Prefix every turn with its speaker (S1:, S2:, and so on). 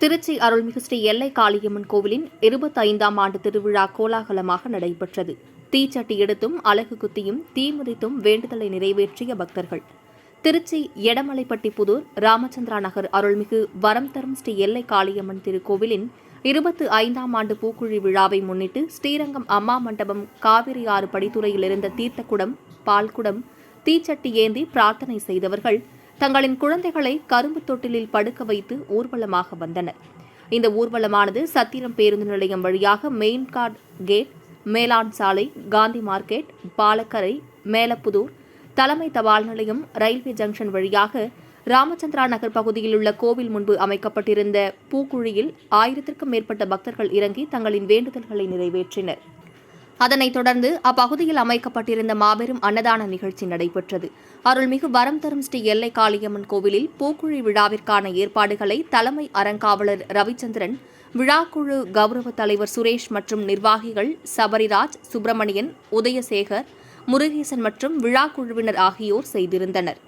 S1: திருச்சி அருள்மிகு ஸ்ரீ எல்லை காளியம்மன் கோவிலின் இருபத்தைந்தாம் ஆண்டு திருவிழா கோலாகலமாக நடைபெற்றது. தீச்சட்டி எடுத்தும் அலகு குத்தியும் தீமுதித்தும் வேண்டுதலை நிறைவேற்றிய பக்தர்கள். திருச்சி எடமலைப்பட்டி புதூர் ராமச்சந்திரா நகர் அருள்மிகு வரம் தரும் ஸ்ரீ எல்லை காளியம்மன் திருக்கோவிலின் இருபத்து ஐந்தாம் ஆண்டு பூக்குழி விழாவை முன்னிட்டு ஸ்ரீரங்கம் அம்மா மண்டபம் காவிரி ஆறு படித்துறையில் இருந்த தீர்த்தக்குடம் பால்குடம் தீச்சட்டி ஏந்தி பிரார்த்தனை செய்தவர்கள் தங்களின் குழந்தைகளை கரும்பு தொட்டிலில் படுக்க வைத்து ஊர்வலமாக வந்தனர். இந்த ஊர்வலமானது சத்திரம் பேருந்து நிலையம் வழியாக மெயின்கார்ட் கேட் மேலாண் சாலை காந்தி மார்க்கெட் பாலக்கரை மேலப்புதூர் தலைமை தபால் நிலையம் ரயில்வே ஜங்ஷன் வழியாக ராமச்சந்திரா நகர் பகுதியில் உள்ள கோவில் முன்பு அமைக்கப்பட்டிருந்த பூக்குழியில் ஆயிரத்திற்கும் மேற்பட்ட பக்தர்கள் இறங்கி தங்களின் வேண்டுதல்களை நிறைவேற்றினர். அதனைத் தொடர்ந்து அப்பகுதியில் அமைக்கப்பட்டிருந்த மாபெரும் அன்னதான நிகழ்ச்சி நடைபெற்றது. அருள்மிகு வரம் தரும் ஸ்ரீ எல்லை காளியம்மன் கோவிலில் பூக்குழி விழாவிற்கான ஏற்பாடுகளை தலைமை அறங்காவலர் ரவிச்சந்திரன் விழாக்குழு கௌரவ தலைவர் சுரேஷ் மற்றும் நிர்வாகிகள் சபரிராஜ் சுப்பிரமணியன் உதயசேகர் முருகேசன் மற்றும் விழாக்குழுவினர் ஆகியோர் செய்திருந்தனர்.